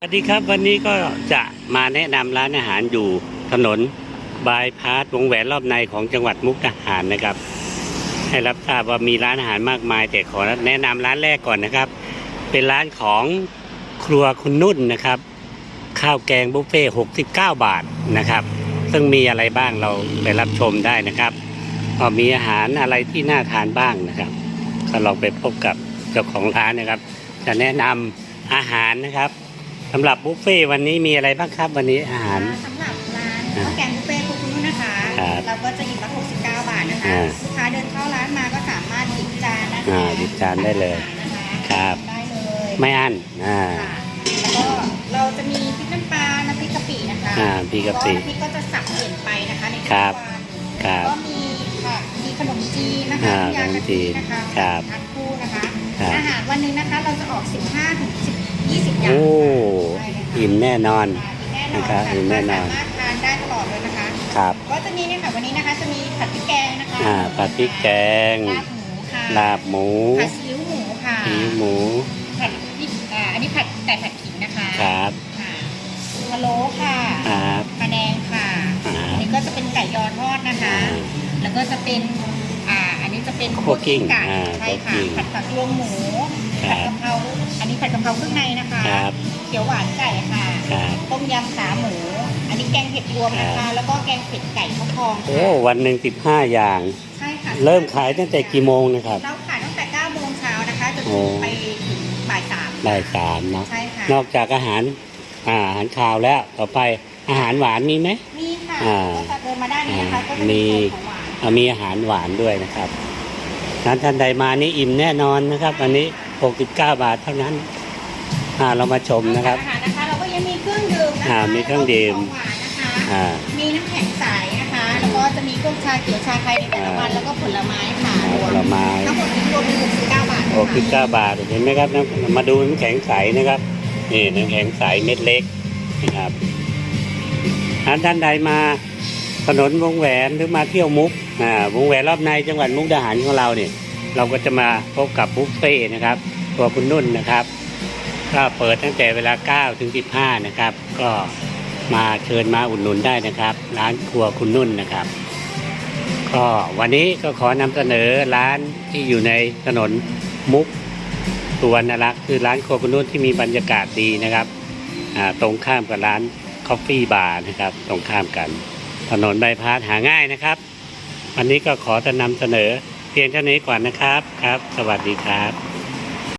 สวัสดีครับวันนี้ก็จะมาแนะนำร้านอาหารอยู่ถนนบายพาสวงแหวนรอบในของจังหวัดมุกดาหารนะครับ ให้รับทราบว่ามีร้านอาหารมากมาย แต่ขอแนะนำร้านแรกก่อนนะครับ เป็นร้านของครัวคุณนุ่นนะครับ ข้าวแกงบุฟเฟ่69 บาทนะครับ ซึ่งมีอะไรบ้างเราไปรับชมได้นะครับก็มีอาหารอะไรที่น่าทานบ้างนะครับก็ลองไปพบกับเจ้าของร้านนะครับ จะแนะนำอาหารนะครับ สำหรับบุฟเฟ่ต์วันนี้มีอะไรบ้างครับวันนี้อาหาร สำหรับร้านข้าวแกงบุฟเฟ่ต์คุณนุ่นนะคะ ครับเราก็จะหยิบละ69 บาทนะคะอ่าลูกค้าเดินเข้าร้านมาก็สามารถหยิบจานนะคะอ่าหยิบจานได้เลยนะคะครับได้เลยไม่อั้นอ่า ค่ะแล้วก็เราจะมีพริกน้ำปลาน้ำพริกกะปินะคะอ่าพริกกะปิน้ำพริกก็จะสับเปลี่ยนไปนะคะในทุกครับวันครับก็มีค่ะมีขนมจีนนะคะอ่าน้ำยากะขนมจีทินนะคะครับทานคู่นะคะ ครับ อาหารวันหนึงนะคะเราจะออก 15ถึง10 20 อย่างโอ้ใช่เลยค่ะอิ่มแน่นอนอ่าอิ่มแน่นอน นะครับค่ะอิ่มแน่นอน สามารถทานได้ตลอดเลยนะคะ ครับ ก็จะมีเนี่ยค่ะวันนี้นะคะจะมีผัดพริกแกงนะคะอ่าผัดพริกแกง ลาบหมูค่ะลาบหมูผัดซีอิ๊วหมูค่ะผีหมูผัดพริกอ่าอันนี้ผัดไก่ผัดขิงนะคะครับค่ะพะโล้ค่ะครับปลาแดงค่ะอ่าอันนี้ก็จะเป็นไก่ยอทอดนะคะ อ่า แล้วก็จะเป็น อ่า อันนี้จะเป็นคั่วกิ้งไก่อ่าใช่ค่ะคั่วกิ้งผัดผักรวมหมูครั ผัดบกะเพราอันนี้ผัดกะเพราเครื่องในนะคะครับเขียวหวานไก่ค่ะครับต้มยำขาหมู อันนี้แกงเห็ดรวมนะครัคะบแล้วก็แกงเผ็ดไก่ข้าวทองโอ้ค่ะวันหนึ่งสิบห้าอย่าง ใช่ค่ะเริ่มขายตั้งแต่กี่โมงนะครับเราขายตั้งแต่9โมงเช้านะคะจนโอ้ไปถึงบ่ายสามบ่ายสามเนาะใช่ค่ะนอกจากอาหารอาหารคาวแล้วต่อไปอาหารหวานมีไหมมีค่ะอ่าก็จะเดินมาด้านนี้นะคะอ่าก็จะมีมีโซนของหวานอะมีอาหารหวานด้วยนะครับร้านท่านใดมานี่อิ่มแน่นอนนะครับอันนี้ 69 บาทเท่านั้นอ่าเรามาชมนะครับ อาหารนะคะเราก็ยังมีเครื่องดื่มนะคะอ่ามีเครื่องดื่มแล้วก็ของหวานนะคะ อ่า มีน้ำแข็งใสนะคะ แล้วก็จะมีพวกชาเขียวชาไทยในแต่ละวันอ่าแล้วก็ผลไม้ค่ะอ่ารวผมลไม้ ทั้งหมดนี้รวมเป็น69 บาทนะคะ69บาทเห็นไหมครับน้ำมาดูน้ำแข็งใสนะครับนี่น้ำแข็งใสเม็ดเล็กนะครับร้านท่านใดมาถนนวงแหวนหรือมาเที่ยวมุกอ่าวงแหวนรอบในจังหวัดมุกดาหารของเราเนี่ย เราก็จะมาพบกับบุฟเฟ่ต์นะครับตัวคุณนุ่นนะครับ ก็เปิดตั้งแต่เวลา 9 ถึง 15 นะครับ ก็มาเชิญมาอุดหนุนได้นะครับ ร้านครัวคุณนุ่นนะครับ ก็วันนี้ก็ขอนำเสนอร้านที่อยู่ในถนนมุกสุวรรณรักษ์คือร้านครัวคุณนุ่นที่มีบรรยากาศดีนะครับอ่าตรงข้ามกับร้านคอฟฟี่บาร์นะครับ ตรงข้ามกัน ถนนใบพาสหาง่ายนะครับ วันนี้ก็ขอจะนำเสนอ เพียงเท่านี้ก่อนนะครับครับ สวัสดีครับ